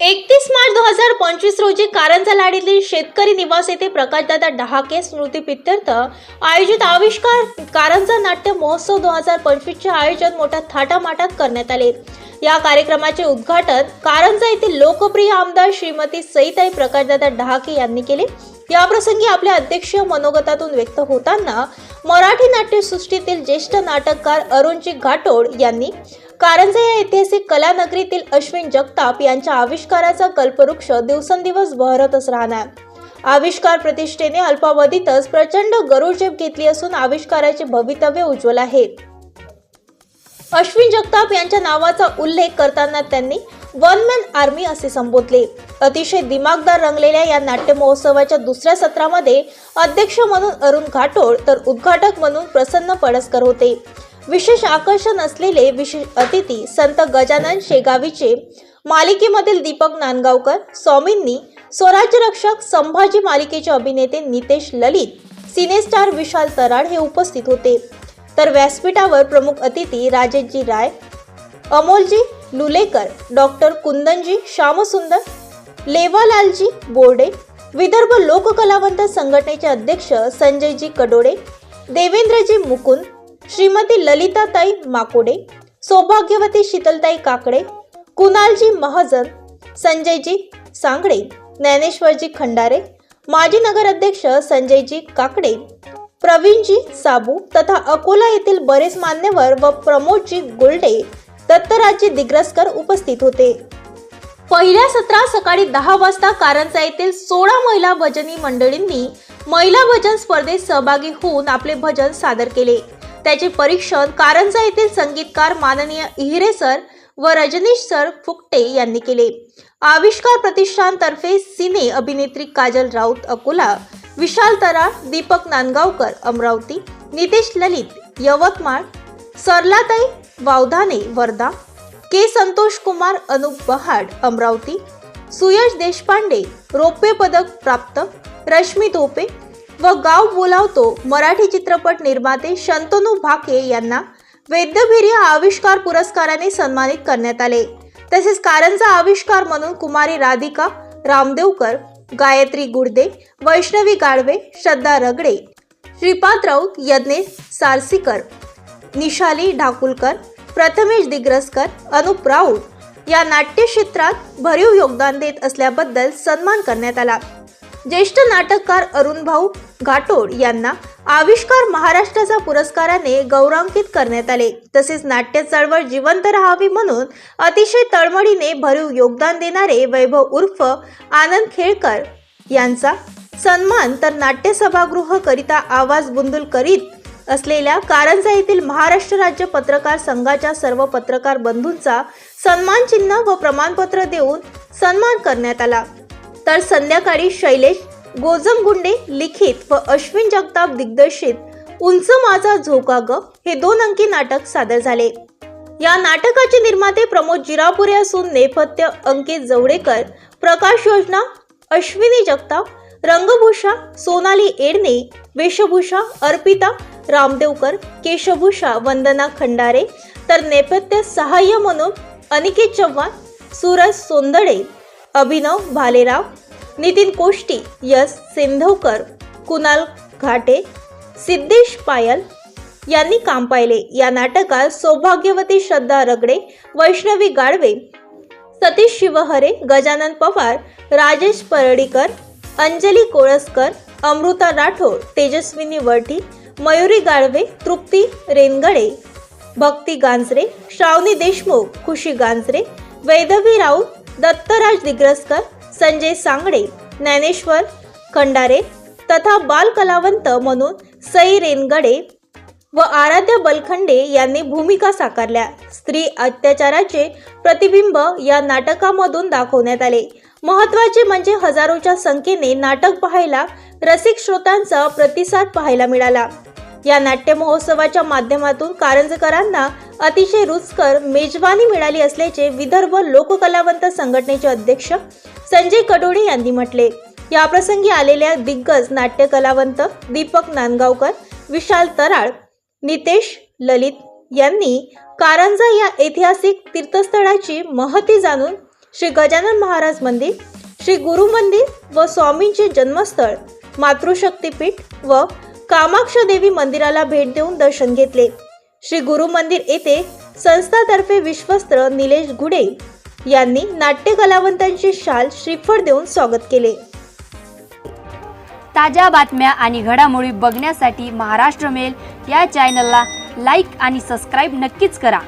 एकतीस मार्च दोन हजार पंचवीस रोजी कारंजा लाडीतील शेतकरी निवास येथे प्रकाशदादा डहाके स्मृती पित्यर्थ आयोजित आविष्कार कारंजा नाट्य महोत्सव दोन हजार पंचवीसचे आयोजन मोठ्या थाटामाटात करण्यात आले. या कार्यक्रमाचे उद्घाटन कारंजा येथील लोकप्रिय आमदार श्रीमती सईताई प्रकाशदादा डहाके यांनी केले. याप्रसंगी आपल्या अध्यक्षीय मनोगतातून व्यक्त होताना मराठी नाट्यसृष्टीतील ज्येष्ठ नाटककार अरुणजी घाटोड यांनी कारंजा या ऐतिहासिक कलानगरीतील अश्विन जगताप यांच्या आविष्काराचा कल्पवृक्ष दिवसेंदिवस बहरतच राहणार. आविष्कार प्रतिष्ठेने अल्पावधीतच प्रचंड गरुडझेप घेतली असून आविष्काराचे भवितव्य उज्ज्वल आहे. अश्विन जगताप यांच्या नावाचा उल्लेख करताना त्यांनी वन मॅन आर्मी असे संबोधले. अतिशय दिमागदार रंगलेल्या या नाट्य महोत्सवाच्या दुसऱ्या सत्रामध्ये अध्यक्ष म्हणून अरुण घाटोळ तर उद्घाटक म्हणून प्रसन्न पडसकर होते. विशेष आकर्षण असलेले विशेष अतिथी संत गजानन शेगावीचे मालिकेमधील दीपक नांदगावकर स्वामींनी स्वराज्यरक्षक संभाजी मालिकेचे अभिनेते नितेश ललित सिनेस्टार विशाल तराड हे उपस्थित होते. तर व्यासपीठावर प्रमुख अतिथी राजेशजी राय अमोलजी लुलेकर डॉक्टर कुंदनजी श्यामसुंदर लेवालालजी बोर्डे विदर्भ लोककलावंत संघटनेचे अध्यक्ष संजयजी कडोडे देवेंद्रजी मुकुंद श्रीमती ललिताताई माकोडे सौभाग्यवती शीतलताई काकडे कुणालजी महाजन संजयजी सांगडे ज्ञानेश्वरजी खंडारे माजी नगराध्यक्ष संजयजी काकडे प्रवीणजी साबू तथा अकोला येथील बरेच मान्यवर व प्रमोदजी गुलडे दत्तराजजी दिग्रसकर उपस्थित होते. पहिल्या सत्रात सकाळी दहा वाजता कारंजा येथील सोळा महिला भजनी मंडळींनी महिला भजन स्पर्धेत सहभागी होऊन आपले भजन सादर केले. त्याचे परीक्षण कारंजा येथील संगीतकार माननीय इहिरे सर व रजनीश सर फुकटे यांनी केले. आविष्कार प्रतिष्ठानतर्फे सिने अभिनेत्री काजल राऊत अकोला विशाल तरा दीपक नांदगावकर अमरावती नितेश ललित यवतमाळ सरलाताई वावधाने वर्धा के संतोष कुमार अनुप बहाड अमरावती सुयश देशपांडे रौप्य पदक प्राप्त रश्मी तोपे व गाव बोलावतो मराठी चित्रपट निर्माते शंतनू भाके यांना वैद्यवीर्य आविष्कार पुरस्काराने सन्मानित करण्यात आले. तसेच कारंजा आविष्कार म्हणून कुमारी राधिका रामदेवकर गायत्री गुडदे वैष्णवी गाडवे श्रद्धा रगडे श्रीपाद राऊत यज्ञेश सारसीकर निशाली ढाकुलकर प्रथमेश दिग्रसकर अनुप राऊत या नाट्यक्षेत्रात भरीव योगदान देत असल्याबद्दल सन्मान करण्यात आला. ज्येष्ठ नाटककार अरुण भाऊ घाटोड यांना आविष्कार महाराष्ट्राचा पुरस्काराने गौरवांकित करण्यात आले. तसेच नाट्य चळवळ जिवंत राहावी म्हणून अतिशय तळमळीने भरीव योगदान देणारे वैभव उर्फ आनंद खेळकर यांचा सन्मान तर नाट्य सभागृह करिता आवाज बुंदुल करीत असलेल्या कारंजा येथील महाराष्ट्र राज्य पत्रकार संघाच्या सर्व पत्रकार बंधूंचा सन्मान चिन्ह व प्रमाणपत्र देऊन सन्मान करण्यात आला. तर संध्याकाळी शैलेश गोजमगुंडे लिखित व अश्विन जगताप दिग्दर्शित उंच माझा झोका ग हे दोन अंकी नाटक सादर झाले. या नाटकाचे निर्माते प्रमोद जिरापुरे असून नेपथ्य अंकित जवडेकर प्रकाश योजना अश्विनी जगताप रंगभूषा सोनाली एडणे वेशभूषा अर्पिता रामदेवकर केशभूषा वंदना खंडारे तर नेपथ्य सहाय्य म्हणून अनिकेत चव्हाण सूरज सोंदडे अभिनव भालेराव नितीन कोष्टी यश सिंधवकर कुणाल घाटे सिद्धेश पायल यांनी काम पाहिले. या नाटकात सौभाग्यवती श्रद्धा रगडे वैष्णवी गाडवे सतीश शिवहरे गजानन पवार राजेश परडीकर अंजली कोळसकर अमृता राठोड तेजस्विनी वरठी मयुरी गाळवे तृप्ती रेनगडे भक्ती गांजरे श्रावणी देशमुख खुशी गांजरे वैदवी राऊत दत्तराज दिग्रसकर संजय सांगडे ज्ञानेश्वर खंडारे तथा बालकलावंत म्हणून सई रेनगडे व आराध्य बलखंडे यांनी भूमिका साकारल्या. स्त्री अत्याचाराचे प्रतिबिंब या नाटकामधून दाखवण्यात आले. महत्त्वाचे म्हणजे हजारोच्या संख्येने नाटक पाहायला रसिक श्रोतांचा प्रतिसाद पाहायला मिळाला. या नाट्य महोत्सवाच्या माध्यमातून कारंजकरांना अतिशय रुचकर मेजवानी मिळाली असल्याचे विदर्भ लोककलावंत संघटनेचे अध्यक्ष संजय कडोडे यांनी म्हटले. याप्रसंगी आलेल्या दिग्गज नाट्य कलावंत दीपक नांदगावकर विशाल तराळ नितेश ललित यांनी कारंजा या ऐतिहासिक तीर्थस्थळाची महती जाणून श्री गजानन महाराज मंदिर श्री गुरु मंदिर व स्वामींचे जन्मस्थळ मातृशक्तीपीठ व कामाक्ष देवी मंदिराला भेट देऊन दर्शन घेतले. श्री गुरु मंदिर येथे संस्थातर्फे विश्वस्त्र निलेश घुडे यांनी नाट्य कलावंतांची शाल श्रीफळ देऊन स्वागत केले. ताज्या बातम्या आणि घडामोडी बघण्यासाठी महाराष्ट्र मेल या चॅनलला लाईक आणि सबस्क्राईब नक्कीच करा.